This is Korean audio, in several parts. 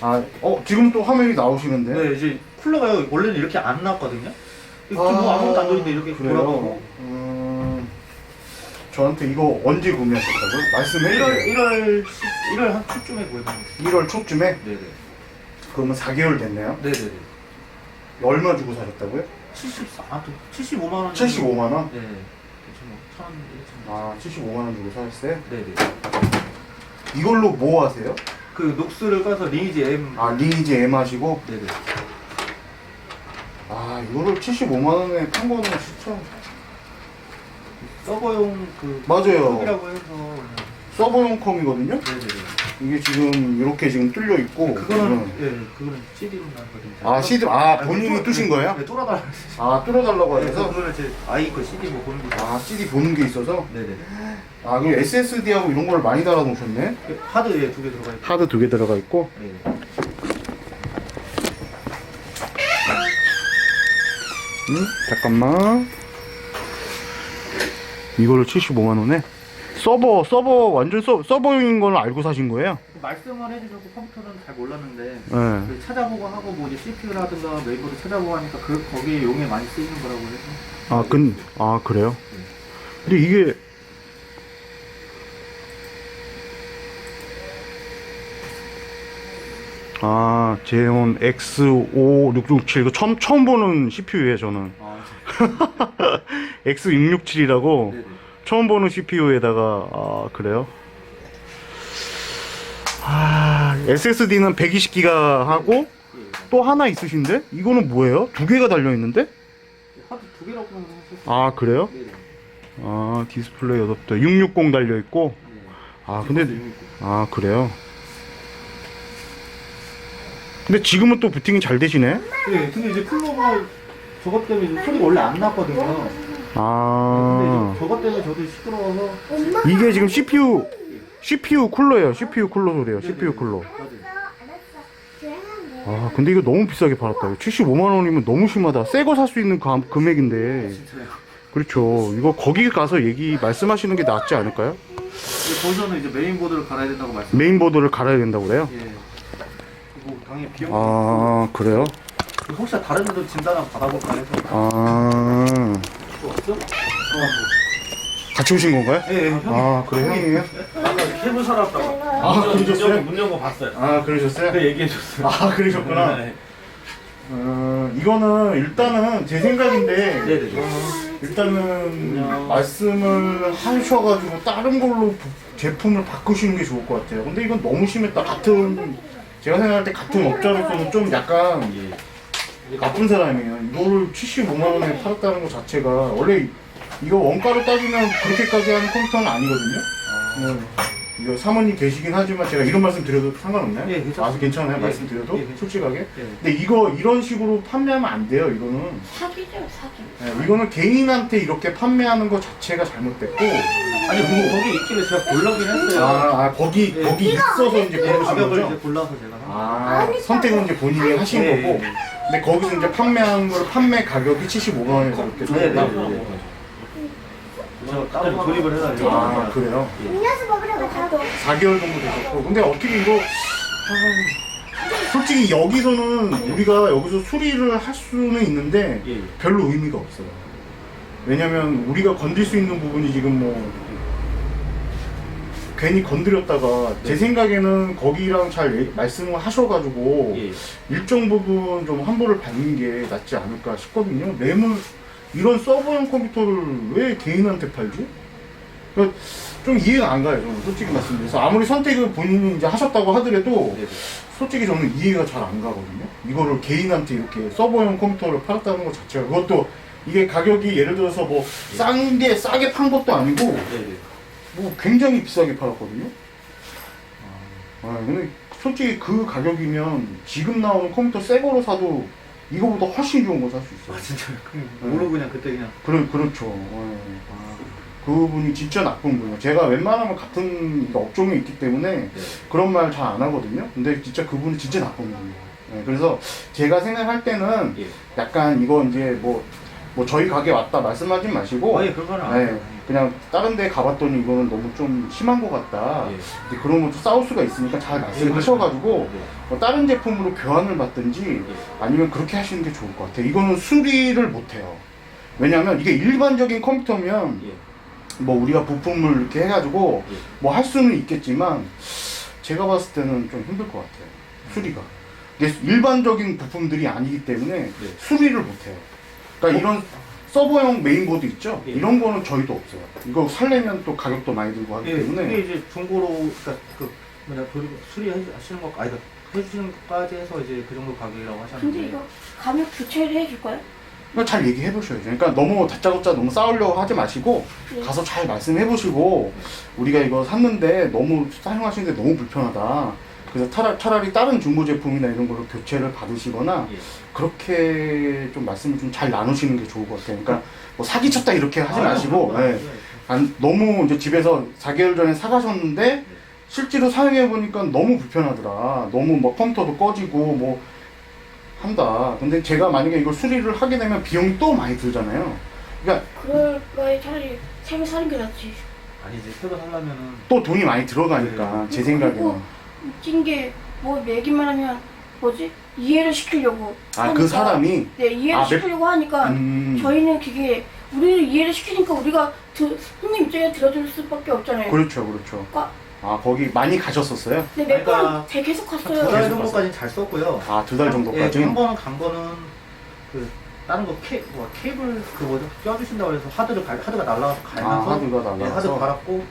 아, 어, 지금 또 화면이 나오시는데. 네, 이제 쿨러가 원래는 이렇게 안 나왔거든요. 지금 아, 뭐 아무것도 안 돌리는데 이렇게 그래요? 돌아가고. 음, 저한테 이거 언제 구매하셨다고요? 말씀해 1월, 주세요. 1월, 10, 1월 한 초쯤에 구해봤어요. 1월 초쯤에? 네네. 그러면 4개월 됐네요. 네네네. 얼마 주고 사셨다고요? 74, 아, 또 75만 원. 75만 원? 네. 그쵸, 뭐, 천 원. 아, 75만 원 주고 사셨어요? 네네. 이걸로 뭐 하세요? 그 녹스를 까서 리니지 M. 아, 리니지 M 하시고? 네네. 아, 이거를 75만 원에 판 거는 진짜 서버용 그. 맞아요. 이라고 해서. 서버용 컴이거든요? 네네네. 이게 지금 이렇게 지금 뚫려 있고 그거는, 음. 예, 그거는 CD로 나온 거든요. 아, CD 아, 본인이 뚜신 거예요? 네, 뚫어달라고 아, 뚫어달라고 그래서 해서 그거는 제 아이 거 CD 뭐 보는 거. 아, CD 보는 게 있어서 네네. 아, 그럼 SSD하고 이런 걸 많이 달아 놓으셨네? 하드에 두 개 들어가 있고. 하드 두 개 들어가 있고 네네. 음, 잠깐만 이거를 75만 원에 서버 서버 완전 서, 서버용인 걸 알고 사신 거예요? 말씀을 해주셔서 컴퓨터는 잘 몰랐는데 네. 그 찾아보고 하고 뭐 이제 CPU라든가 메인보드 찾아보고 하니까 그 거기에 용에 많이 쓰이는 거라고 해서 아, 근, 아, 그래요? 근데 이게 아, 제온 X5667 이거 처음 처음 보는 CPU예요, 저는. 아 X667이라고 네네 처음 보는 CPU에다가 아, 그래요? 아, SSD는 120기가 하고. 또 하나 있으신데? 이거는 뭐예요? 두 개가 달려 있는데? 하드 두 개라고 하셨어요 아, 그래요? 네네 아, 디스플레이 어댑터 660 달려 있고 네. 아, 근데. 아, 그래요? 근데 지금은 또 부팅이 잘 되시네? 네 근데 이제 쿨러가 저것 때문에 소리가 원래 안 났거든요 근데 아, 이제 저것 때문에 저도 시끄러워서 이게 지금 CPU, CPU 쿨러예요. CPU 쿨러 소리예요. CPU 쿨러. 아, 근데 이거 너무 비싸게 팔았다. 75만 원이면 너무 심하다. 새 거 살 수 있는 그 금액인데. 진짜요 그렇죠. 이거 거기 가서 얘기 말씀하시는 게 낫지 않을까요? 이제 거기서는 이제 메인보드를 갈아야 된다고 말씀 메인보드를 갈아야 된다고 그래요? 예 그리고 당연히 비용 아, 그래요? 혹시 다른 데도 진단 한번 받아볼까 해서 아, 또 없어? 같이 오신 건가요? 예, 예, 형. 아, 그래, 형이에요? 아까 케이블 사러 왔다고. 아, 그러셨어요? 문 열고 봤어요. 아, 그러셨어요? 그 얘기해줬어요. 아, 그러셨구나. 네. 어, 이거는 일단은 제 생각인데 네네. 일단은 말씀을 하셔가지고 다른 걸로 부- 제품을 바꾸시는 게 좋을 것 같아요. 근데 이건 너무 심했다. 같은 제가 생각할 때 같은 업자로서는 좀 약간 나쁜 사람이에요. 이거를 75만 원에 팔았다는 것 자체가 원래 이거 원가로 따지면 그렇게까지 하는 컴퓨터는 아니거든요. 음, 이거 사모님 계시긴 하지만 제가 이런 말씀 드려도 상관없나요? 예, 괜찮습니다. 아, 괜찮아요. 예, 말씀 드려도 예, 솔직하게. 예. 근데 이거 이런 식으로 판매하면 안 돼요. 이거는 사기죠 사기. 네, 이거는 개인한테 이렇게 판매하는 것 자체가 잘못됐고 아니 그리고 거기 있길래 제가 골라긴 했어요. 아, 아, 거기 예. 거기 있어서 이제 예, 가격을 이제 거죠? 골라서 제가 한 거예요. 아 선택은 이제 본인이 하신 예, 거고 예, 예. 근데 거기서 이제 판매한 걸 판매 가격이 75만 원에서 이렇게 네, 네. 네, 네. 제가 따로 조립을 해가지고. 아 그래요? 음료수 먹으려고 가도. 4개월 정도 되셨고 근데 어떻게 이거 아, 솔직히 여기서는 우리가 여기서 수리를 할 수는 있는데 예. 별로 의미가 없어요. 왜냐면 우리가 건들 수 있는 부분이 지금 뭐 괜히 건드렸다가 제 네. 생각에는 거기랑 잘 얘- 말씀을 하셔가지고 예. 일정 부분 좀 환불을 받는 게 낫지 않을까 싶거든요. 램을 이런 서버용 컴퓨터를 왜 개인한테 팔지? 그러니까 좀 이해가 안 가요. 저는 솔직히 말씀드려서 아무리 선택을 본인이 이제 하셨다고 하더라도 네. 솔직히 저는 이해가 잘 안 가거든요. 이거를 개인한테 이렇게 서버용 컴퓨터를 팔았다는 것 자체가 그것도 이게 가격이 예를 들어서 뭐 싼 게 싸게 판 것도 아니고 네. 네. 뭐 굉장히 비싸게 팔았거든요. 아, 근데 솔직히 그 가격이면 지금 나오는 컴퓨터 새 거로 사도 이거보다 훨씬 좋은 거 살 수 있어요. 아 진짜요? 그냥 네. 모르고 그냥 그때 그냥. 그런 그렇죠. 예. 그분이 진짜 나쁜 분이에요. 제가 웬만하면 같은 업종에 있기 때문에 네. 그런 말 잘 안 하거든요. 근데 진짜 그분이 진짜 나쁜 분이에요. 예, 그래서 제가 생각할 때는 예. 약간 이거 이제 뭐 뭐 저희 가게 왔다 말씀하지 마시고 거의 그거는 안 네. 그냥 다른 데 가봤더니 이거는 너무 좀 심한 것 같다. 예. 이제 그러면 또 싸울 수가 있으니까 잘 말씀하셔가지고 예. 뭐 다른 제품으로 교환을 받든지 아니면 그렇게 하시는 게 좋을 것 같아요. 이거는 수리를 못해요. 왜냐하면 이게 일반적인 컴퓨터면 예. 뭐 우리가 부품을 이렇게 해가지고 예. 뭐 할 수는 있겠지만 제가 봤을 때는 좀 힘들 것 같아요. 수리가. 이게 일반적인 부품들이 아니기 때문에 네. 수리를 못해요. 그러니까 이런 서버용 메인보드 있죠? 예. 이런 거는 저희도 없어요. 이거 살려면 또 가격도 많이 들고 하기 예, 때문에 이제 중고로 그러니까 그 뭐냐 도리 수리하시는 것 아니 그러니까 해주시는 것까지 해서 이제 그 정도 가격이라고 하셨는데 근데 이거 가격 교체를 해줄까요? 이거 잘 얘기해 보셔야죠. 그러니까 너무 다짜고짜 너무 싸우려고 하지 마시고 예. 가서 잘 말씀해 보시고 우리가 이거 샀는데 너무 사용하시는데 너무 불편하다. 그래서 차라, 차라리 다른 중고 제품이나 이런 걸로 교체를 받으시거나 예. 그렇게 좀 말씀을 좀 잘 나누시는 게 좋을 것 같아요. 그러니까 뭐 사기 쳤다 이렇게 하지 마시고 아, 예. 안, 너무 이제 집에서 4개월 전에 사가셨는데 실제로 사용해 보니까 너무 불편하더라. 너무 뭐 컴퓨터도 꺼지고 뭐 한다. 근데 제가 만약에 이걸 수리를 하게 되면 비용이 또 많이 들잖아요. 그러니까 그럴 바에 차라리 새로 사는 게 낫지. 아니 이제 새로 살려면은 또 돈이 많이 들어가니까 제 생각에는. 그리고 웃긴 게 뭐 얘기만 하면 뭐지 이해를 시키려고. 아 그 하니까. 사람이 네 이해를 아, 시키려고 하니까 음, 저희는 그게 우리를 이해를 시키니까 우리가 드, 손님 입장에 들어줄 수밖에 없잖아요. 그렇죠, 그렇죠. 그러니까 아 거기 많이 가셨었어요? 근데 몇 그러니까 번제 계속 한 갔어요. 두달 정도까지는 잘 썼고요. 아 두달 예, 정도까지. 한 번은 간 거는 그 다른 거 케, 뭐 케이블 그 뭐죠 껴주신다고 해서 하드를 갈, 하드가 날라가서 갈면서 아, 하드가 날라가서? 예, 하드 갈았고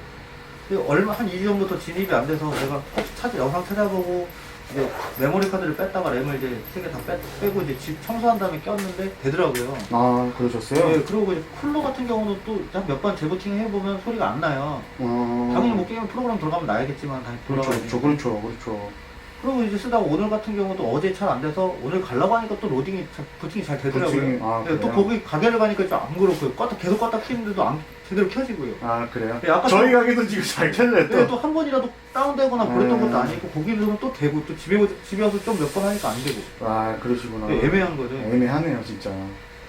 얼마 한 2주 전부터 진입이 안 돼서 내가 찾아 영상 찾아보고 이제 메모리 카드를 뺐다가 램을 이제 세 개 다 빼고 이제 집 청소한 다음에 꼈는데 되더라고요. 아 그러셨어요? 예, 그리고 이제 쿨러 같은 경우는 또몇번 재부팅 해보면 소리가 안 나요. 어... 당연히 뭐 게임 프로그램 들어가면 나야겠지만 다시 돌아가야 그렇죠. 그렇죠, 그렇죠. 그리고 이제 쓰다가 오늘 같은 경우도 어제 잘 안 돼서 오늘 가려고 하니까 또 로딩이 잘, 부팅이 잘 되더라고요. 부팅이- 아, 네, 또 그래요? 거기 가게를 가니까 좀 안 그렇고요. 껐다 계속 껐다 키는데도 안 제대로 켜지고요. 아 그래요? 예, 아까 저희 가게도 지금 잘 켰네 또. 네, 또한 번이라도 다운되거나 그랬던 음. 것도 아니고 거기서는 또 되고 또 집에 오- 집에 와서 좀 몇 번 하니까 안 되고 아 그러시구나. 네, 애매한 거죠. 애매하네요 진짜.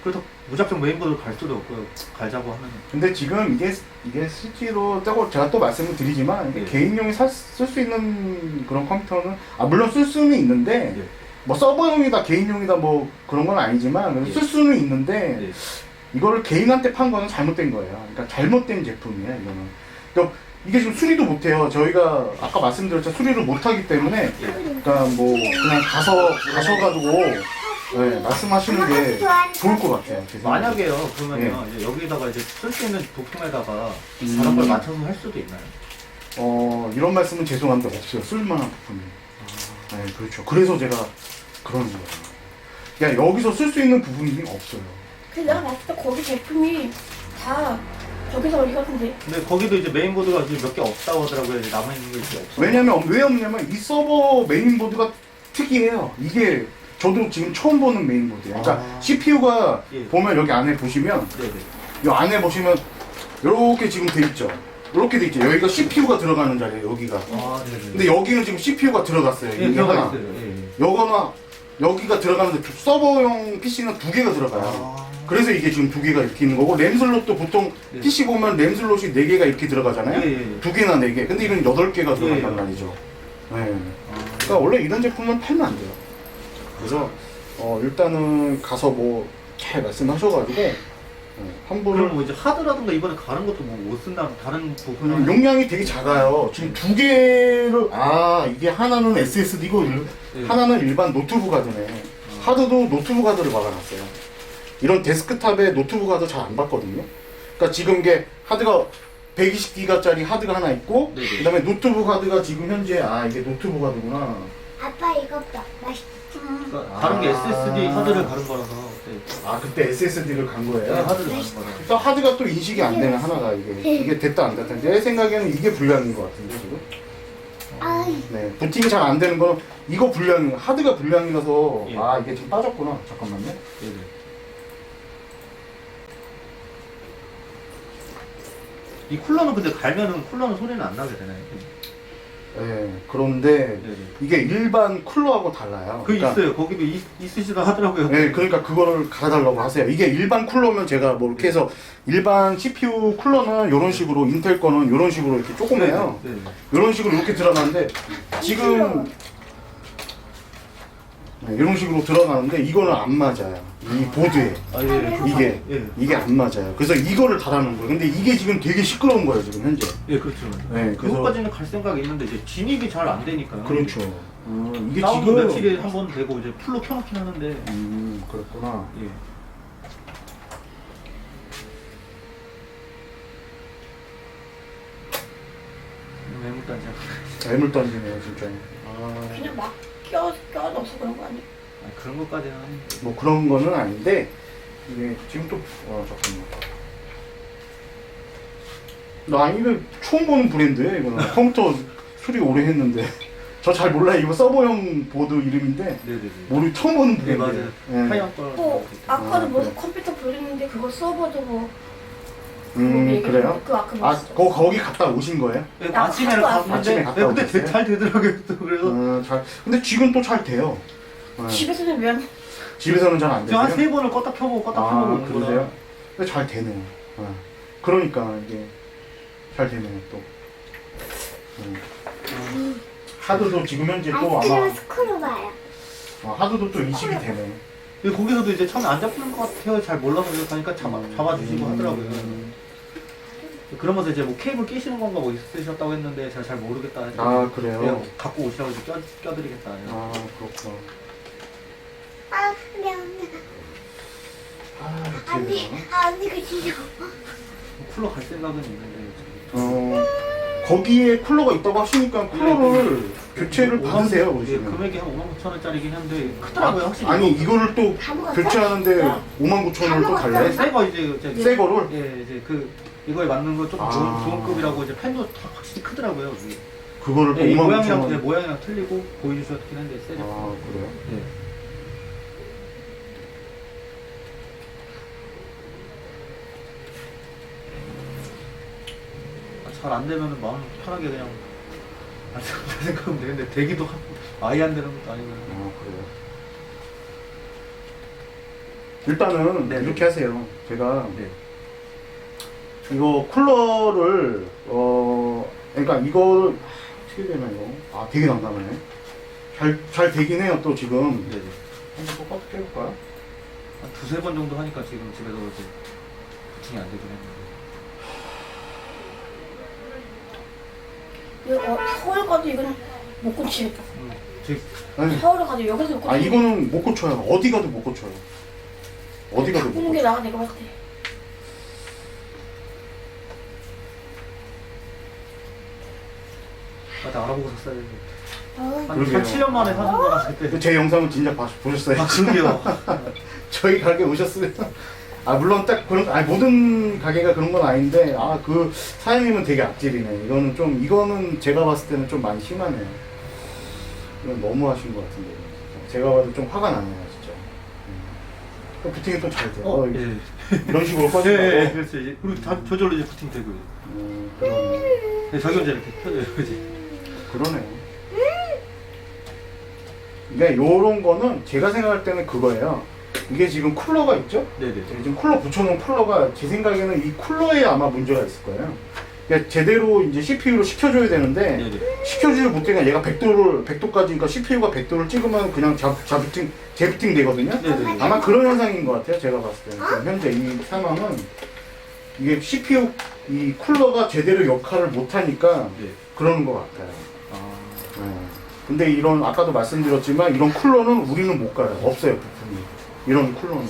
그래서 무작정 메인보드를 갈 수도 없고요. 갈자고 하면 근데 지금 이게 이게 실제로 제가 제가 또 말씀을 드리지만 이게 예. 개인용이 쓸 수 있는 그런 컴퓨터는 아 물론 쓸 수는 있는데 예. 뭐 서버용이다 개인용이다 뭐 그런 건 아니지만 예. 쓸 수는 있는데 네. 이거를 개인한테 판 거는 잘못된 거예요. 그러니까 잘못된 제품이에요 이거는. 그러니까 이게 지금 수리도 못해요. 저희가 아까 말씀드렸죠 수리를 못하기 때문에 그러니까 뭐 그냥 가서 가셔가지고 네, 말씀하시는 게 좋을 것 같아요. 제 생각에. 만약에요 그러면요 예. 이제 여기다가 이제 쓸 수 있는 부품에다가 음. 다른 걸 맞춰서 할 수도 있나요? 어 이런 말씀은 죄송한데 없어요. 쓸만한 부품이. 네 그렇죠. 그래서 제가 그러는 거예요. 그냥 여기서 쓸 수 있는 부분이 없어요. 근데 내가 봤을 때 거기 제품이 다 거기서 어디 같은데. 근데 거기도 이제 메인보드가 이제 몇 개 없다고 하더라고요. 이제 남아있는 게 이제 없어. 왜냐면 왜 없냐면 이 서버 메인보드가 특이해요. 이게 저도 지금 처음 보는 메인보드예요. 그러니까 아. CPU가 예. 보면 여기 안에 보시면 네네. 이 안에 보시면 이렇게 지금 돼 있죠. 이렇게 돼 있죠. 여기가 CPU가 들어가는 자리예요. 여기가. 아, 네네. 근데 여기는 지금 CPU가 들어갔어요. 예, 이게 들어가 하나. 있어요. 예, 예. 여거나 여기가 들어가는데 두- 서버용 PC는 두 개가 들어가요. 아. 그래서 이게 지금 두 개가 이렇게 있는 거고 램 슬롯도 보통 네. PC 보면 램 슬롯이 네 개가 이렇게 들어가잖아요. 예, 예, 예. 두 개나 네 개. 근데 이건 여덟 개가 들어간단 예. 말이죠. 네. 아, 그러니까 원래 이런 제품은 팔면 안 돼요. 그래서 어, 일단은 가서 뭐 잘 말씀하셔가지고 어, 한 그럼 뭐 이제 하드라든가 이번에 가는 것도 뭐 못 쓴다 다른 부분은 음, 용량이 되게 작아요. 지금 두 개를 아 이게 하나는 SSD고 예. 하나는 일반 노트북 하드네. 하드도 노트북 하드를 박아놨어요. 이런 데스크탑에 노트북 하드 잘 안 받거든요. 그러니까 지금 이게 하드가 120기가짜리 하드가 하나 있고 네 네. 그다음에 노트북 하드가 지금 현재 아 이게 노트북 하드구나. 아빠 이거 봐. 맛있. 그러니까 다른 게 아. SSD 하드를 가는 거라서 네. 아 그때 SSD를 간 네, 거예요. 하드를 가는 거라서 또 하드가 또 인식이 안 되는 하나가 이게 이게 됐다 안 됐다. 내 생각에는 이게 불량인 것 같은데 지금. 아이. 네, 부팅이 잘 안 되는 거는 이거 불량, 하드가 불량이라서 예. 아 이게 지금 빠졌구나. 잠깐만요. 네네. 이 쿨러는 근데 갈면은 쿨러는 소리는 안 나게 되나요? 예, 그런데 네네. 이게 일반 쿨러하고 달라요. 그 그러니까 있어요. 거기도 있, 있으시다 하더라고요. 네, 그러니까 그거를 갈아달라고 하세요. 이게 일반 쿨러면 제가 뭐 이렇게 해서 일반 CPU 쿨러는 이런 식으로 인텔 거는 이런 식으로 이렇게 조그매요. 네, 네. 이런 식으로 이렇게 드러나는데 지금 네, 이런 식으로 드러나는데 이거는 안 맞아요. 이 보드에 아, 예. 이게 예. 이게 안 맞아요. 그래서 이거를 달아놓은 거예요. 근데 이게 지금 되게 시끄러운 거예요 지금 현재. 예, 그렇죠. 네, 그래서 그것까지는 갈 생각이 있는데 이제 진입이 잘 안 되니까요. 그렇죠. 어, 이게 다운도 지금 며칠에 한 번 되고 이제 풀로 켜놓긴 하는데 음 그렇구나. 예. 매물단지 애물 던지네요 진짜. 아, 그냥 막 껴, 껴넣어서 그런 거 아니야? 아니, 그런 것까지는 아닌데 뭐 그런 거는 아닌데 이게 지금 또 어, 잠깐만. 나 이거 처음 보는 브랜드예요 이거는 컴퓨터 수리 오래 했는데 저 잘 몰라요 이거 서버용 보드 이름인데 네네네 모르 처음 보는 네 브랜드. 맞아요 하얀 거또 아까도 아, 뭐 그래. 컴퓨터 돌리는데 그거 서버도 뭐 음 그래요? 그 아. 거, 거기 갔다 오신 거예요? 네, 나 아침에는 갔다 갔는데 아침에 갔다 네, 근데 오셨어요? 되- 잘 되더라고요 또 그래서 음, 잘. 근데 지금 또 잘 돼요. 네. 집에서는 왜 안? 집에서는 잘안 돼요. 제가 한세 번을 껐다 켜보고 껐다 켜보고 아 거라. 그러세요? 근데 잘 되네요. 어. 그러니까 이게 잘 되네요 또. 음. 하드도 지금 현재 또 아마 스크로 봐요. 어, 하드도 또 인식이 되네. 근데 거기서도 이제 처음에 안 잡히는 것 같아요 잘 몰라서 그래서 하니까 잡아, 잡아주시고 하더라고요 음. 그러면서 이제 뭐 케이블 끼시는 건가 뭐 있으셨다고 했는데 제가 잘 모르겠다 해서 아 그래요? 그냥 갖고 오시라고 이제 껴, 껴드리겠다 아 그렇구나. 아, 근데 언니, 아 언니, 이렇게 아, 언니가 진짜. 쿨러 갈 생각은 있는데 어 거기에 쿨러가 있다고 하시니까 쿨러를 교체를 받으세요 예, 그러시면. 금액이 한 5만 9천 원짜리긴 한데 크더라고요 확실히 아니 이거를 또 다 먹었어? 교체하는데 5만 9천 원을 또 달래? 새거 이제 이제 새 거를? 예 이제 그 이거에 맞는 거 조금 아. 좋은, 급이라고 이제 펜도 다 확실히 크더라고요 이게. 그거를 또 예, 이 5만 9천 모양이랑 예, 원. 모양이랑 틀리고 보여주셨긴 한데 세죠 아 그래요? 예. 아, 잘안 되면 마음 편하게 그냥 안 된다 생각하면 되는데 되기도 하고 아예 안 되는 것도 아니고 아 그래요? 일단은 네. 이렇게 하세요. 제가 네. 이거 쿨러를 어 그러니까 이거 어떻게 되나요? 아 되게 난감하네. 잘 잘 되긴 해요 또 지금. 네네 한번 똑같이 해볼까요? 한 두세 번 정도 하니까 지금 집에서 이제 부팅이 안 되긴 했는데 어, 서울 가도 이거는 못 고치겠다. 음, 제 아니, 서울 가도 여기서 못 고치. 아 이거는 못 고쳐요. 어디 가도 못 고쳐요. 어디 가도 못 바꾸는 게 고쳐. 나아 내가 봤을 때. 아, 나 알아보고 샀어야 되는데 어, 한, 그러게요. 한 7년 만에 사는 거라 그때 제 영상은 봐- 보셨어요? 아 그러게요. 저희 가게 오셨으면. 아 물론 딱 그런 아 모든 가게가 그런 건 아닌데 아 그 사장님은 되게 악질이네. 이거는 좀 이거는 제가 봤을 때는 좀 많이 심하네요. 이건 너무 하신 것 같은데. 진짜. 제가 봐도 좀 화가 나네요 진짜. 음. 또 부팅이 또 잘 돼요? 어, 어, 예. 이런 식으로 예, 꺼진다고? 예, 그렇죠 이제 그리고 다 저절로 이제 부팅 되고요. 음, 그러네 네, 저기 이제 이렇게 켜져요 이제 그러네요 그러니까 요런 거는 제가 생각할 때는 그거예요 이게 지금 쿨러가 있죠? 네네 네, 지금 쿨러 붙여놓은 쿨러가 제 생각에는 이 쿨러에 아마 문제가 있을 거예요. 그러니까 제대로 이제 CPU로 시켜줘야 되는데 네네 시켜주지 못하니까 얘가 100도를 100도까지 그러니까 CPU가 100도를 찍으면 그냥 잡, 자부팅 재부팅 되거든요. 네네 아마 그런 현상인 것 같아요. 제가 봤을 때는 지금 현재 이 상황은 이게 CPU 이 쿨러가 제대로 역할을 못 하니까 네. 그러는 것 같아요. 아, 네. 근데 이런 아까도 말씀드렸지만 이런 쿨러는 우리는 못 가요. 없어요 부품이. 이런 쿨러는.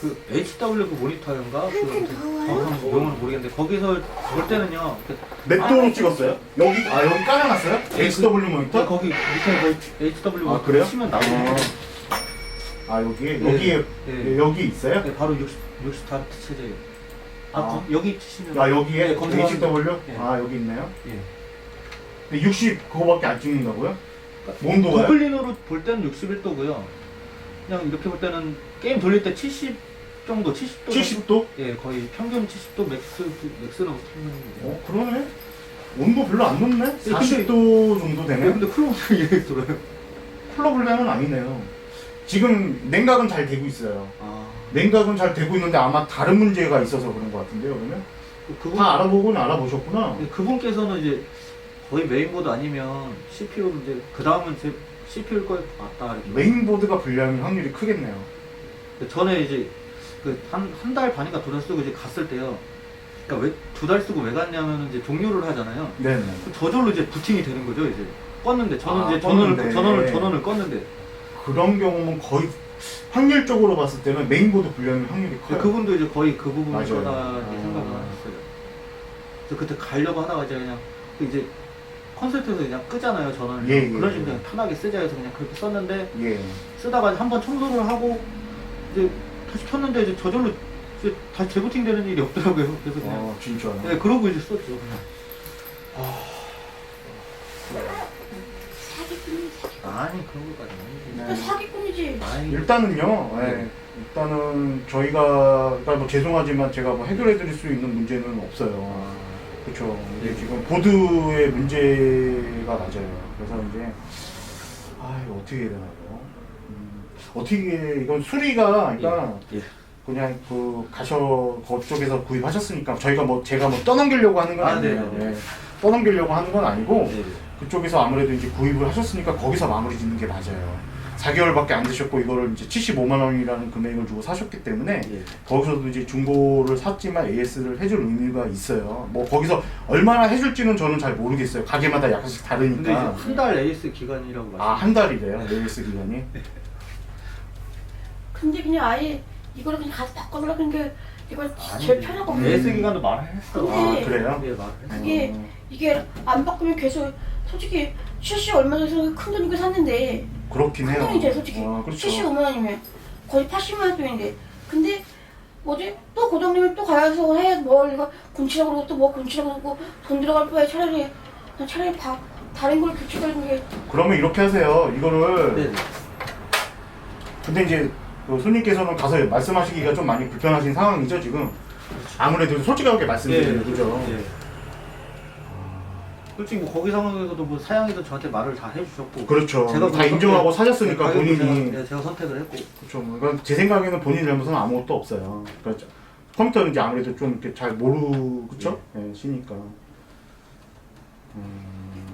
그 HW 그 모니터인가 그 그? 정확한 용어는 모르겠는데 거기서 볼 때는요 그- 몇 도로 찍었어요? 여기 아 여기 깔아놨어요? SW 모니터? 거기 밑에 그 HW 아, 모니터 그래요? 치면 나오네 아 여기에 네. 여기에 네. 여기 있어요? 네, 바로 60 60다르트 체제예요 아, 아. 거- 여기 치시면 아 여기에 네, 검색하면 HW? 네. 아 여기 있네요. 예. 근데 60 그거밖에 안 찍는다고요? 온도가요? 고블린으로 볼 때는 61도고요. 그냥 이렇게 볼 때는 게임 돌릴 때 70 정도, 70도. 70도? 예, 거의 평균 70도 맥스 맥스는 평균입니다. 어 그러네. 온도 별로 안 높네? 근데- 40도 정도 네, 되네? 근데 쿨러보다 이렇게 들어요. 쿨러 불량은 아니네요. 지금 냉각은 잘 되고 있어요. 아, 냉각은 잘 되고 있는데 아마 다른 문제가 있어서 그런 것 같은데요, 그러면? 그분, 다 알아보고는 알아보셨구나. 근데 그분께서는 이제 거의 메인보드 아니면 CPU 이제 그 다음은 제 CPU일 거 맞다 이렇게. 메인보드가 불량일 확률이 크겠네요. 전에 이제 그한한 달 반인가 두달 쓰고 이제 갔을 때요. 그러니까 왜 두 달 쓰고 왜 갔냐면 이제 종료를 하잖아요. 네네. 그 저절로 이제 부팅이 되는 거죠 이제. 껐는데 저는 아, 이제 전원을 껐는데. 전원을 전원을 껐는데 그런 경우는 거의 확률적으로 봤을 때는 메인보드 불량일 확률이 커요. 그분도 이제 거의 그 부분을 맞아요. 거다 아. 생각을 하셨어요. 그래서 그때 가려고 하다가 이제 그냥 그 이제 콘서트에서 그냥 끄잖아요 전원을. 예, 예, 그런 예. 식으로 그냥 편하게 쓰자 해서 그냥 그렇게 썼는데 예. 쓰다가 한 번 청소를 하고 이제 다시 켰는데 이제 저절로 이제 다시 재부팅 되는 일이 없더라고요. 그래서 그냥 어, 진짜. 네, 그러고 이제 썼죠. 그냥. 사기꾼이 아니 그런 것까지 네. 그 사기꾼이지. 아니 일단은요, 예, 일단은 저희가, 그러니까 뭐 죄송하지만 제가 뭐 해결해 드릴 수 있는 문제는 없어요. 그렇죠. 이게 네. 지금 보드의 문제가 맞아요. 그래서 이제 아 이거 어떻게 해야 되나요? 음, 어떻게 이건 수리가 그러니까 예. 예. 그냥 그 가셔 그쪽에서 구입하셨으니까 저희가 뭐 제가 뭐 떠넘기려고 하는 건 아, 아 니에요. 네네네. 예. 떠넘기려고 하는 건 아니고 네, 네. 그쪽에서 아무래도 이제 구입을 하셨으니까 거기서 마무리 짓는 게 맞아요. 4개월밖에 안 되셨고 이거를 이제 75만 원이라는 금액을 주고 사셨기 때문에 예. 거기서도 이제 중고를 샀지만 AS를 해줄 의미가 있어요. 뭐 거기서 얼마나 해줄지는 저는 잘 모르겠어요. 가게마다 약간씩 근데 이제 다르니까. 한 달 AS 기간이라고 말씀. 아 한 달이래요 AS 기간이. 근데 그냥 아예 이거를 그냥 가서 바꿔달라 그런 게 이거 제일 편하고 AS 기간도 말을 했어. 근데 아 그래요? 예, 말을 했어. 그게 어, 이게 안 바꾸면 계속 솔직히 70 얼마 전에 큰 돈이고 샀는데 그렇긴 큰 해요. 돈이지 솔직히 어, 그렇죠. 75만 원이면 거의 80만 원 돈인데 근데 뭐지 또 고정되면 또 가서 해 뭘 이거 군치라고 그러고 또 뭐 군치라고 그러고 돈 들어갈 바에 차라리 그냥 차라리 바, 다른 걸 교체하는 게 그러면 이렇게 하세요. 이거를 네. 네. 근데 이제 그 손님께서는 가서 말씀하시기가 좀 많이 불편하신 상황이죠 지금. 아무래도 솔직하게 말씀드려요, 예, 그죠? 예. 솔직히 뭐 거기 상황에서도 뭐 사양이도 저한테 말을 다 해주셨고 그렇죠. 제가 다뭐 인정하고 선택- 사셨으니까 가격도 본인이 제가, 예, 제가 선택을 했고 그렇죠. 뭐 이건 제 생각에는 본인 잘못은 아무것도 없어요. 그러니까 컴퓨터는 이제 아무래도 좀 이렇게 잘 모르 그쵸? 예, 시니까. 음,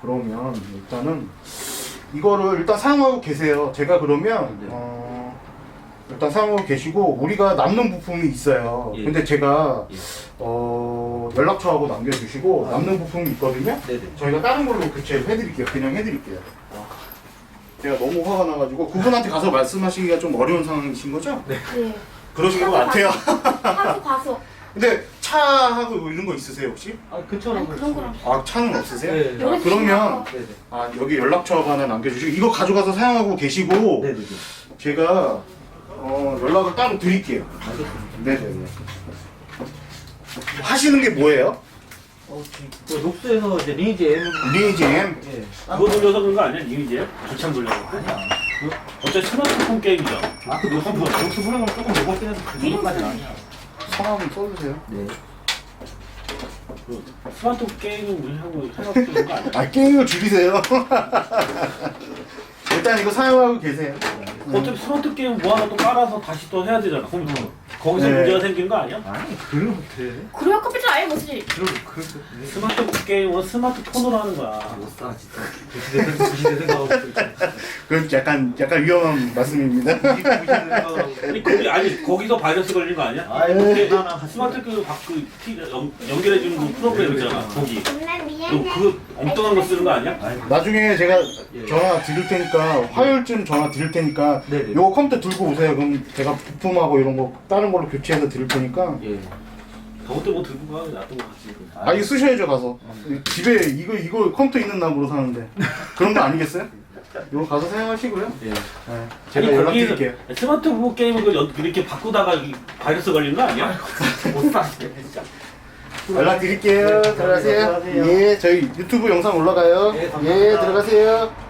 그러면 일단은 이거를 일단 사용하고 계세요. 제가 그러면 네. 어, 일단 사용하고 계시고 우리가 남는 부품이 있어요. 예. 근데 제가 예. 어, 연락처하고 남겨주시고 남는 부품이 있거든요. 네네 저희가 다른 걸로 교체를 해드릴게요. 그냥 해드릴게요. 제가 너무 화가 나가지고 그분한테 가서 말씀하시기가 좀 어려운 상황이신 거죠? 네. 그러신 것 같아요. 하고 가서 근데 차하고 뭐 이런 거 있으세요 혹시? 아 근처로 아니 그런 거랑 아 차는 없으세요? 네. 아, 그러면 네네 아 여기 연락처 하나 남겨주시고 이거 가져가서 사용하고 계시고 네네네 제가 어, 연락을 따로 드릴게요. 알겠습니다 네네네. 하시는 게 뭐예요? 어, 지금 그 녹수에서 이제 리니지 M 리니지 M. 예. 그거 돌려서 그런 거 아니야? 이미지에? 조창 돌려서. 아니야 어차피 스마트폰 게임이죠. 아그 녹수 녹수 분량을 조금 먹었긴 해서 그 정도까지는 아니야 성함 써주세요. 네그 스마트폰 게임은 우리하고 생각되는 거 아니야? 아 게임을 줄이세요. 일단 이거 사용하고 계세요. 어차피 스마트 게임 뭐 하나 또 깔아서 다시 또 해야 되잖아, 컴퓨터. 거기서 네. 문제가 생긴 거 아니야? 아니 그걸 못해 그래야 컴퓨터 아예 못 쓰지 그걸 그걸 스마트 게임은 스마트폰으로 하는 거야. 못사 진짜 그 시대 생- 그 시대 생각하고 있어. 그 약간 약간 위험한 말씀입니다. 그 시대 생각하고 있어. 아니, 거기, 아니 거기서 바이러스 걸린 거 아니야? 아이 근데 하나 하나 스마트 그, 바- 그 티- 연- 연결해 주는 그 프로그램 있잖아, 거기. 엄마 너 미안해. 그 엉뚱한 거 쓰는 거 아니야? 나중에 제가 예. 전화 드릴 테니까 화요일쯤 전화 드릴 테니까 네네. 요거 컴퓨터 들고 오세요. 그럼 제가 부품하고 이런 거 다른 걸로 교체해서 드릴 테니까 예 저것도 뭐 들고 가, 놔두고 가지. 아 이거 쓰셔야죠 가서 집에 이거 이거 컴퓨터 있는 나무로 사는데 그런 거 아니겠어요? 이거 가서 사용하시고요. 예. 네, 제가 아니, 연락 거기에서 드릴게요. 스마트폰 게임을 그 연- 이렇게 바꾸다가 이 바이러스 걸린 거 아니야? 못사 진짜 연락 드릴게요. 들어가세요. 들어가세요. 예, 저희 유튜브 영상 올라가요. 예, 감사합니다. 예, 들어가세요.